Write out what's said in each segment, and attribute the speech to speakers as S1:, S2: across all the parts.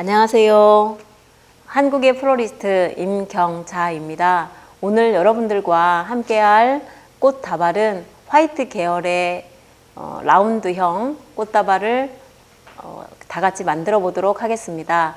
S1: 안녕하세요. 한국의 플로리스트 임경자입니다. 오늘 여러분들과 함께할 꽃 다발은 화이트 계열의 어, 라운드형 꽃 다발을 어, 다 같이 만들어 보도록 하겠습니다.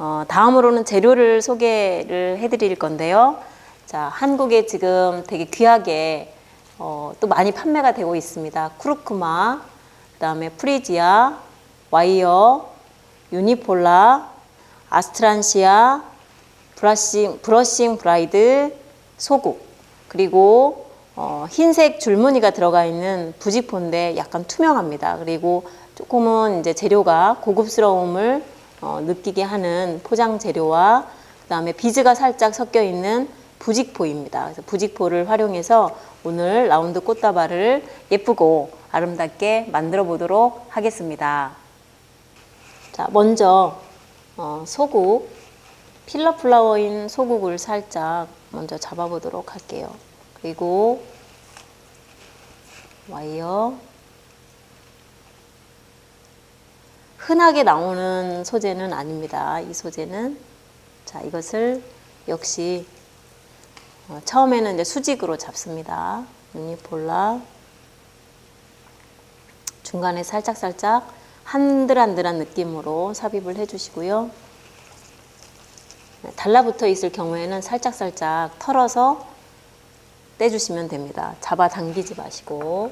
S1: 어, 다음으로는 재료를 소개를 해드릴 건데요. 자, 한국에 지금 되게 귀하게 어, 또 많이 판매가 되고 있습니다. 쿠르쿠마, 그 다음에 프리지아, 와이어, 유니폴라, 아스트란시아, 브러싱, 브러싱 브라이드, 소국, 그리고 어, 흰색 줄무늬가 들어가 있는 부직포인데 약간 투명합니다. 그리고 조금은 이제 재료가 고급스러움을 어, 느끼게 하는 포장 재료와 그 다음에 비즈가 살짝 섞여 있는 부직포입니다. 그래서 부직포를 활용해서 오늘 라운드 꽃다발을 예쁘고 아름답게 만들어 보도록 하겠습니다. 자, 먼저 어, 소국 필러 플라워인 소국을 살짝 먼저 잡아보도록 할게요. 그리고 와이어 흔하게 나오는 소재는 아닙니다. 이 소재는 자 이것을 역시 어, 처음에는 이제 수직으로 잡습니다. 유니폴라 중간에 살짝 살짝 한들한들한 느낌으로 삽입을 해주시고요. 네, 달라붙어 있을 경우에는 살짝 살짝 털어서 떼주시면 됩니다. 잡아 당기지 마시고.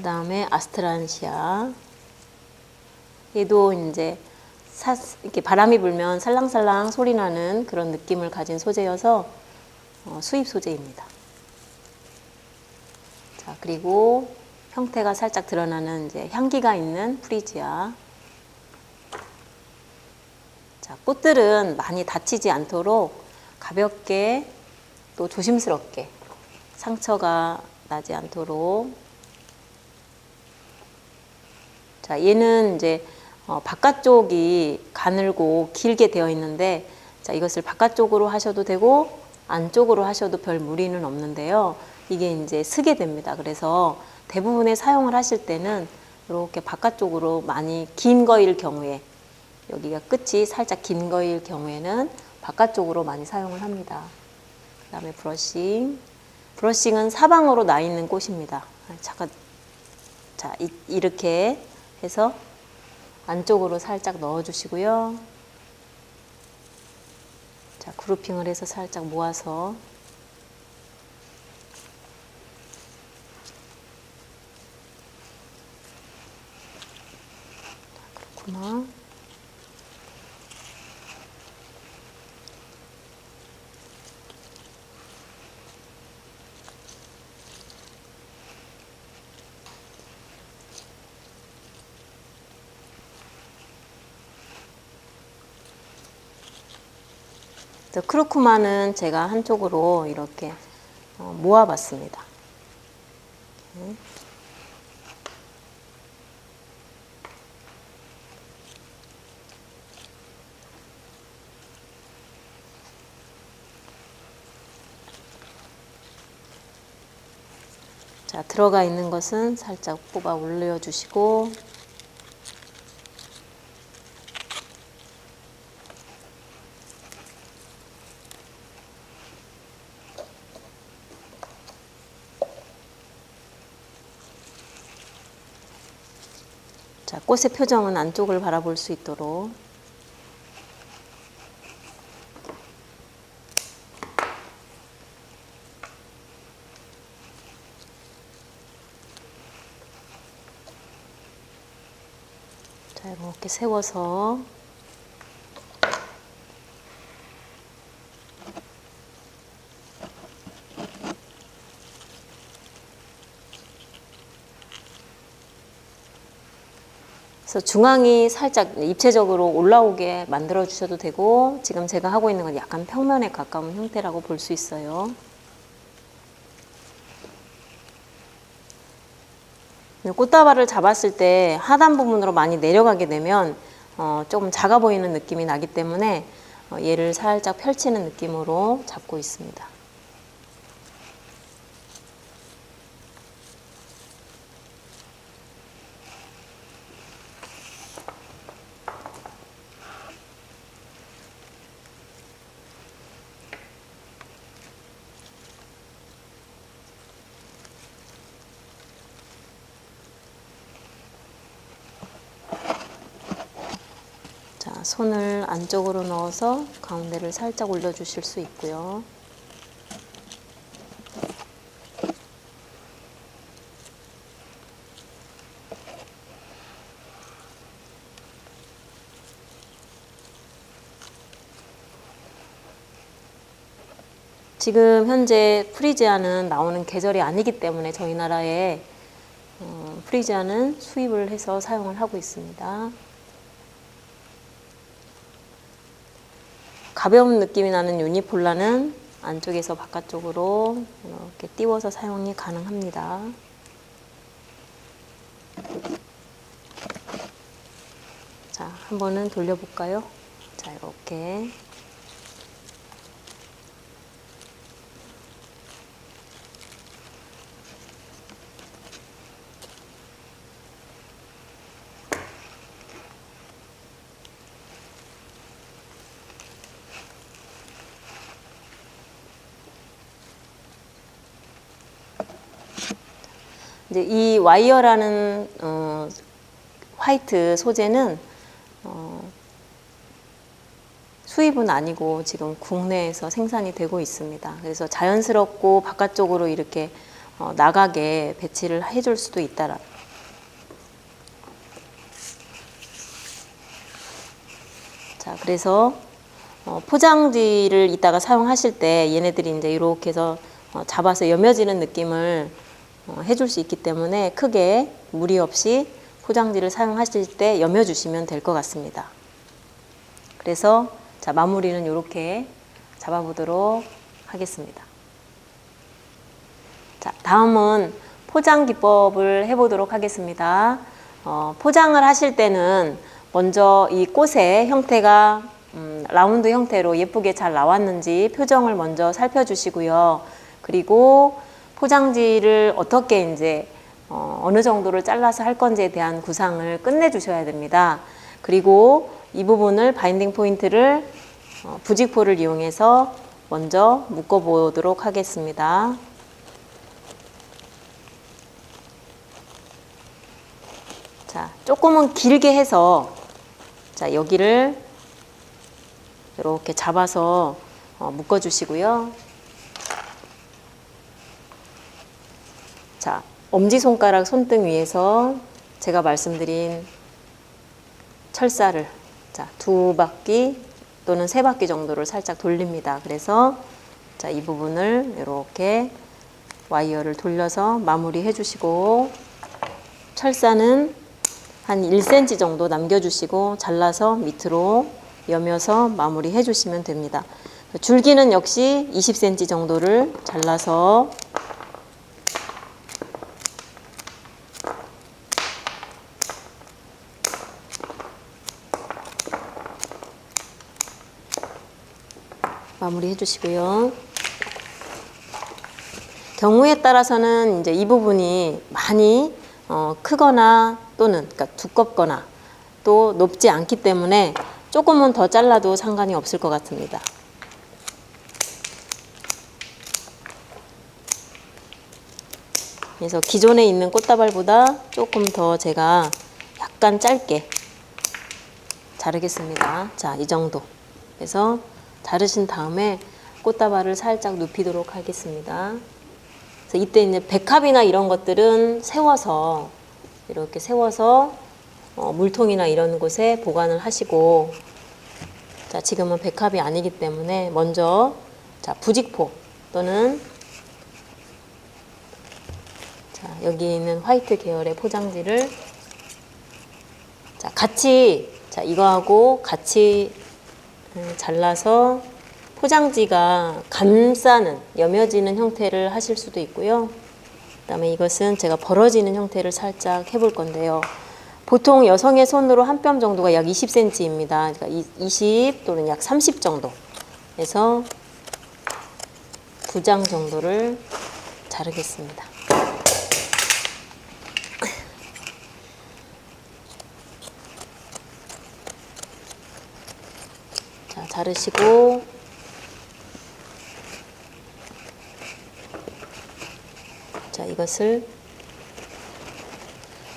S1: 그 다음에 아스트란시아. 얘도 이제 사, 이렇게 바람이 불면 살랑살랑 소리 나는 그런 느낌을 가진 소재여서 어, 수입 소재입니다. 자, 그리고 형태가 살짝 드러나는 이제 향기가 있는 프리지아. 자, 꽃들은 많이 다치지 않도록 가볍게 또 조심스럽게 상처가 나지 않도록 자, 얘는 이제 어, 바깥쪽이 가늘고 길게 되어 있는데 자, 이것을 바깥쪽으로 하셔도 되고 안쪽으로 하셔도 별 무리는 없는데요. 이게 이제 쓰게 됩니다. 그래서 대부분의 사용을 하실 때는 이렇게 바깥쪽으로 많이 긴 거일 경우에 여기가 끝이 살짝 긴 거일 경우에는 바깥쪽으로 많이 사용을 합니다. 그 다음에 브러싱. 브러싱은 사방으로 나 있는 꽃입니다. 아, 잠깐, 자, 이, 이렇게 해서 안쪽으로 살짝 넣어주시고요. 자, 그루핑을 해서 살짝 모아서 자, 그렇구나. 크루크마는 제가 한쪽으로 이렇게 어, 모아봤습니다. 자, 들어가 있는 것은 살짝 뽑아 올려주시고 자, 꽃의 표정은 안쪽을 바라볼 수 있도록. 자, 이렇게 세워서 그래서 중앙이 살짝 입체적으로 올라오게 만들어 주셔도 되고 지금 제가 하고 있는 건 약간 평면에 가까운 형태라고 볼 수 있어요. 꽃다발을 잡았을 때 하단 부분으로 많이 내려가게 되면 어, 조금 작아 보이는 느낌이 나기 때문에 어, 얘를 살짝 펼치는 느낌으로 잡고 있습니다. 자, 손을 안쪽으로 넣어서 가운데를 살짝 올려주실 수 있고요. 지금 현재 프리지아는 나오는 계절이 아니기 때문에 저희 나라에 어, 프리지아는 수입을 해서 사용을 하고 있습니다. 가벼운 느낌이 나는 유니폴라는 안쪽에서 바깥쪽으로 이렇게 띄워서 사용이 가능합니다. 자, 한 번은 돌려볼까요? 자, 이렇게. 이제 이 와이어라는 어, 화이트 소재는 어, 수입은 아니고 지금 국내에서 생산이 되고 있습니다. 그래서 자연스럽고 바깥쪽으로 이렇게 어, 나가게 배치를 해줄 수도 있다라. 자, 그래서 어, 포장지를 이따가 사용하실 때 얘네들이 이제 이렇게 해서 어, 잡아서 여며지는 느낌을 어, 해줄 수 있기 때문에 크게 무리 없이 포장지를 사용하실 때 여며주시면 될 것 같습니다. 그래서 자 마무리는 이렇게 잡아보도록 하겠습니다. 자 다음은 포장 기법을 해보도록 하겠습니다. 어, 포장을 하실 때는 먼저 이 꽃의 형태가 음, 라운드 형태로 예쁘게 잘 나왔는지 표정을 먼저 살펴주시고요. 그리고 포장지를 어떻게 이제 어, 어느 정도를 잘라서 할 건지에 대한 구상을 끝내주셔야 됩니다. 그리고 이 부분을 바인딩 포인트를 어, 부직포를 이용해서 먼저 묶어보도록 하겠습니다. 자, 조금은 길게 해서 자 여기를 이렇게 잡아서 어, 묶어주시고요. 자, 엄지손가락 손등 위에서 제가 말씀드린 철사를 자, 두 바퀴 또는 세 바퀴 정도를 살짝 돌립니다. 그래서 자, 이 부분을 이렇게 와이어를 돌려서 마무리해 주시고 철사는 한 1cm 정도 남겨주시고 잘라서 밑으로 여며서 마무리해 주시면 됩니다. 줄기는 역시 20cm 정도를 잘라서 마무리 해 주시고요. 경우에 따라서는 이제 이 부분이 많이 어, 크거나 또는 그러니까 두껍거나 또 높지 않기 때문에 조금은 더 잘라도 상관이 없을 것 같습니다. 그래서 기존에 있는 꽃다발보다 조금 더 제가 약간 짧게 자르겠습니다. 자, 이 정도. 그래서 자르신 다음에 꽃다발을 살짝 눕히도록 하겠습니다. 그래서 이때 이제 백합이나 이런 것들은 세워서 이렇게 세워서 어, 물통이나 이런 곳에 보관을 하시고 자 지금은 백합이 아니기 때문에 먼저 자 부직포 또는 자 여기 있는 화이트 계열의 포장지를 자 같이 자 이거하고 같이 음, 잘라서 포장지가 감싸는 여며지는 형태를 하실 수도 있고요. 그다음에 이것은 제가 벌어지는 형태를 살짝 해볼 건데요. 보통 여성의 손으로 한 뼘 정도가 약 20cm입니다. 그러니까 이- 20 또는 약 30 정도. 해서 두장 정도를 자르겠습니다. 자, 자르시고 자, 이것을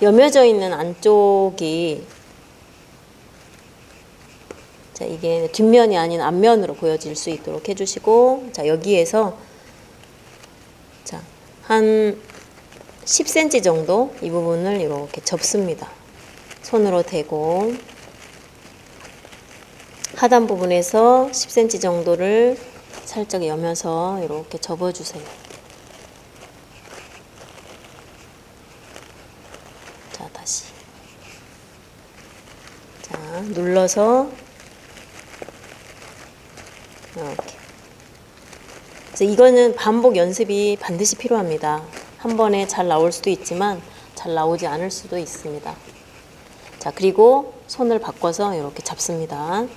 S1: 여며져 있는 안쪽이 자, 이게 뒷면이 아닌 앞면으로 보여질 수 있도록 해주시고 자, 여기에서 자, 한 10cm 정도 이 부분을 이렇게 접습니다. 손으로 대고 하단 부분에서 10cm 정도를 살짝 여며서 이렇게 접어주세요. 자, 다시. 자, 눌러서 이렇게. 그래서 이거는 반복 연습이 반드시 필요합니다. 한 번에 잘 나올 수도 있지만 잘 나오지 않을 수도 있습니다. 자, 그리고 손을 바꿔서 이렇게 잡습니다.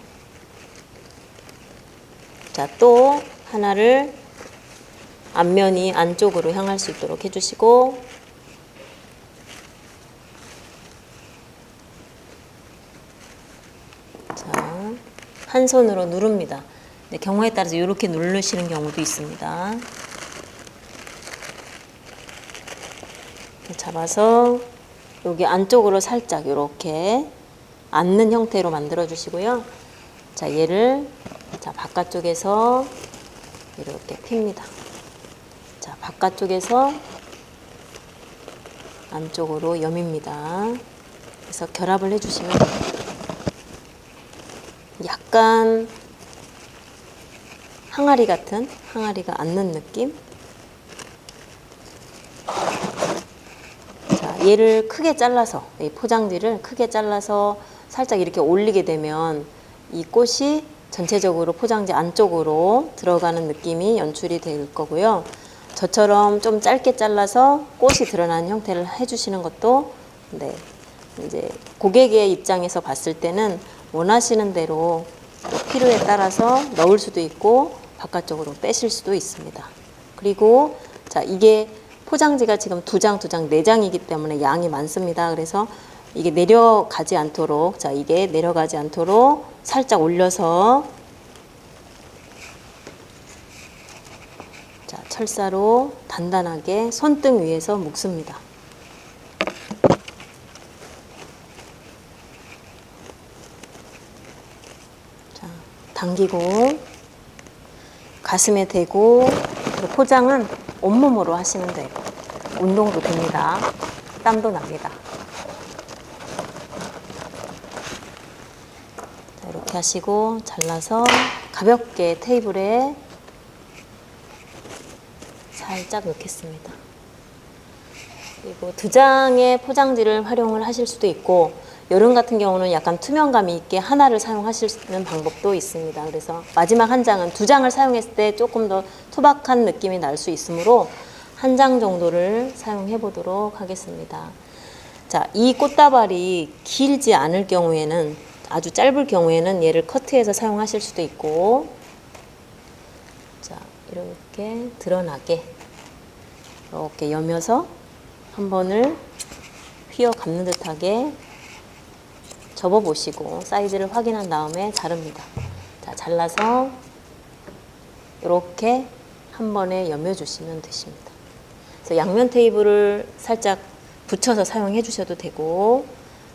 S1: 자, 또 하나를 앞면이 안쪽으로 향할 수 있도록 해주시고 자, 한 손으로 누릅니다. 네, 경우에 따라서 이렇게 누르시는 경우도 있습니다. 잡아서 여기 안쪽으로 살짝 이렇게 앉는 형태로 만들어 주시고요. 자, 얘를 자, 바깥쪽에서 이렇게 핍니다. 자, 바깥쪽에서 안쪽으로 여밉니다. 그래서 결합을 해 주시면 됩니다. 약간 항아리 같은 항아리가 앉는 느낌. 자, 얘를 크게 잘라서 이 포장지를 크게 잘라서 살짝 이렇게 올리게 되면 이 꽃이 전체적으로 포장지 안쪽으로 들어가는 느낌이 연출이 될 거고요. 저처럼 좀 짧게 잘라서 꽃이 드러나는 형태를 해주시는 것도 네, 이제 고객의 입장에서 봤을 때는 원하시는 대로 또 필요에 따라서 넣을 수도 있고 바깥쪽으로 빼실 수도 있습니다. 그리고 자 이게 포장지가 지금 두 장, 두 장, 네 장이기 때문에 양이 많습니다. 그래서 이게 내려가지 않도록 자 이게 내려가지 않도록 살짝 올려서 자 철사로 단단하게 손등 위에서 묶습니다. 자 당기고 가슴에 대고 포장은 온몸으로 하시면 돼요. 운동도 됩니다. 땀도 납니다. 자, 하시고 잘라서 가볍게 테이블에 살짝 넣겠습니다. 그리고 두 장의 포장지를 활용을 하실 수도 있고 여름 같은 경우는 약간 투명감이 있게 하나를 사용하실 수 있는 방법도 있습니다. 그래서 마지막 한 장은 두 장을 사용했을 때 조금 더 투박한 느낌이 날 수 있으므로 한 장 정도를 사용해 보도록 하겠습니다. 자, 이 꽃다발이 길지 않을 경우에는 아주 짧을 경우에는 얘를 커트해서 사용하실 수도 있고 자, 이렇게 드러나게 이렇게 여며서 한 번을 휘어 감는 듯하게 접어 보시고 사이즈를 확인한 다음에 자릅니다. 자, 잘라서 이렇게 한 번에 여며 주시면 되십니다. 그래서 양면 테이블을 살짝 붙여서 사용해 주셔도 되고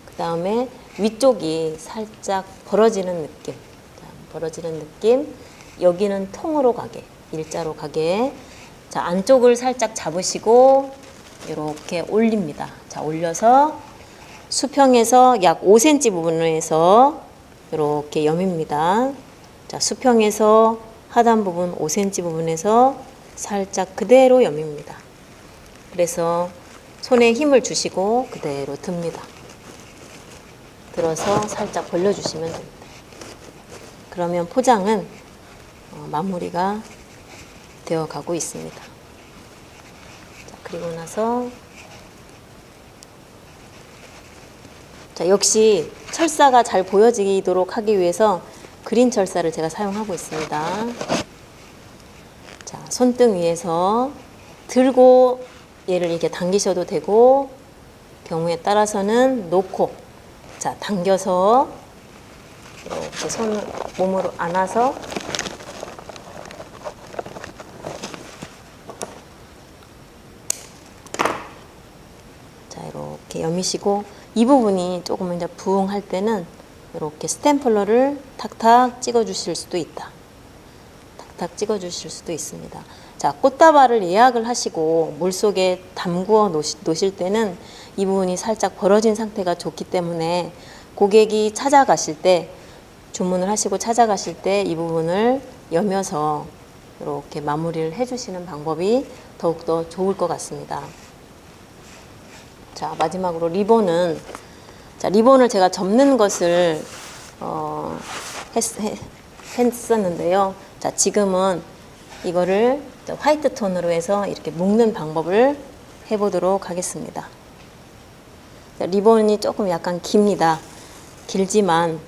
S1: 그 다음에 위쪽이 살짝 벌어지는 느낌. 자, 벌어지는 느낌. 여기는 통으로 가게 일자로 가게. 자 안쪽을 살짝 잡으시고 이렇게 올립니다. 자 올려서 수평에서 약 5cm 부분에서 이렇게 여밉니다. 자 수평에서 하단 부분 5cm 부분에서 살짝 그대로 여밉니다. 그래서 손에 힘을 주시고 그대로 듭니다. 들어서 살짝 벌려주시면 됩니다. 그러면 포장은 어, 마무리가 되어 가고 있습니다. 자, 그리고 나서 자, 역시 철사가 잘 보여지도록 하기 위해서 그린 철사를 제가 사용하고 있습니다. 자, 손등 위에서 들고 얘를 이렇게 당기셔도 되고 경우에 따라서는 놓고 자, 당겨서 이렇게 손을 몸으로 안아서 자, 이렇게 여미시고 이 부분이 조금 이제 부응할 때는 이렇게 스탬플러를 탁탁 찍어 주실 수도 있다. 탁탁 찍어 주실 수도 있습니다. 자, 꽃다발을 예약을 하시고 물속에 담구어 놓으시- 놓으실 때는 이 부분이 살짝 벌어진 상태가 좋기 때문에 고객이 찾아가실 때 주문을 하시고 찾아가실 때 이 부분을 여며서 이렇게 마무리를 해주시는 방법이 더욱더 좋을 것 같습니다. 자 마지막으로 리본은 자 리본을 제가 접는 것을 어, 했, 했, 했었는데요. 자 지금은 이거를 저 화이트 톤으로 해서 이렇게 묶는 방법을 해보도록 하겠습니다. 자, 리본이 조금 약간 깁니다. 길지만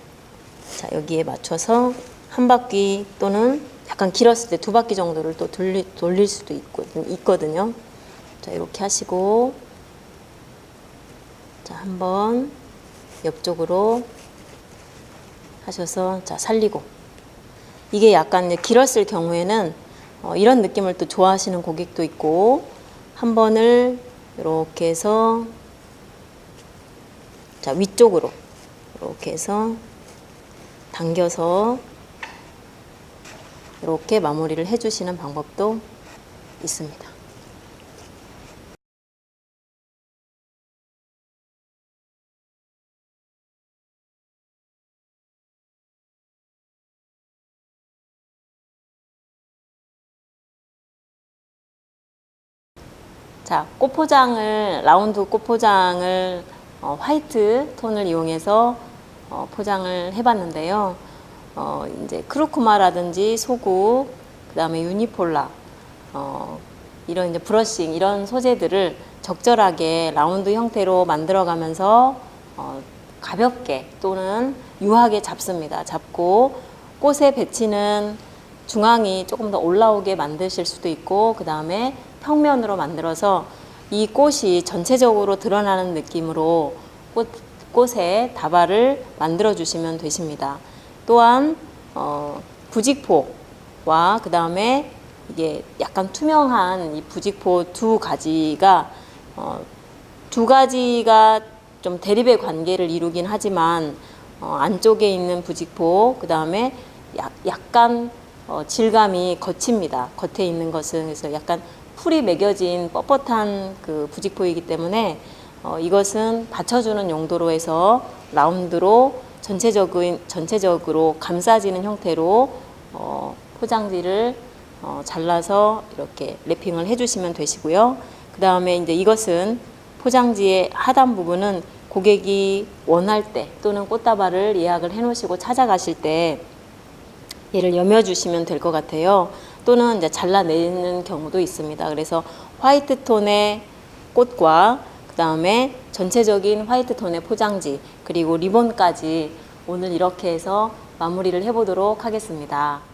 S1: 자 여기에 맞춰서 한 바퀴 또는 약간 길었을 때 두 바퀴 정도를 또 돌리, 돌릴 수도 있고, 있거든요. 자 이렇게 하시고 자, 한번 옆쪽으로 하셔서 자, 살리고 이게 약간 길었을 경우에는 어, 이런 느낌을 또 좋아하시는 고객도 있고 한 번을 이렇게 해서 자, 위쪽으로 이렇게 해서 당겨서 이렇게 마무리를 해주시는 방법도 있습니다. 자, 꽃 포장을 라운드 꽃 포장을 어, 화이트 톤을 이용해서 어, 포장을 해봤는데요. 어, 이제 크로코마라든지 소국, 그다음에 유니폴라, 어, 이런 이제 브러싱 이런 소재들을 적절하게 라운드 형태로 만들어가면서 어, 가볍게 또는 유하게 잡습니다. 잡고 꽃에 배치는 중앙이 조금 더 올라오게 만드실 수도 있고 그 다음에 평면으로 만들어서 이 꽃이 전체적으로 드러나는 느낌으로 꽃, 꽃의 다발을 만들어 주시면 되십니다. 또한 어, 부직포와 그 다음에 이게 약간 투명한 이 부직포 두 가지가 어, 두 가지가 좀 대립의 관계를 이루긴 하지만 어, 안쪽에 있는 부직포 그 다음에 약간 어, 질감이 거칩니다. 겉에 있는 것은 그래서 약간 풀이 매겨진 뻣뻣한 그 부직포이기 때문에 어, 이것은 받쳐주는 용도로 해서 라운드로 전체적인 전체적으로 감싸지는 형태로 어, 포장지를 어, 잘라서 이렇게 랩핑을 해주시면 되시고요. 그 다음에 이제 이것은 포장지의 하단 부분은 고객이 원할 때 또는 꽃다발을 예약을 해 놓으시고 찾아가실 때 얘를 여며주시면 될 것 같아요. 또는 이제 잘라내는 경우도 있습니다. 그래서 화이트 톤의 꽃과 그 다음에 전체적인 화이트 톤의 포장지 그리고 리본까지 오늘 이렇게 해서 마무리를 해보도록 하겠습니다.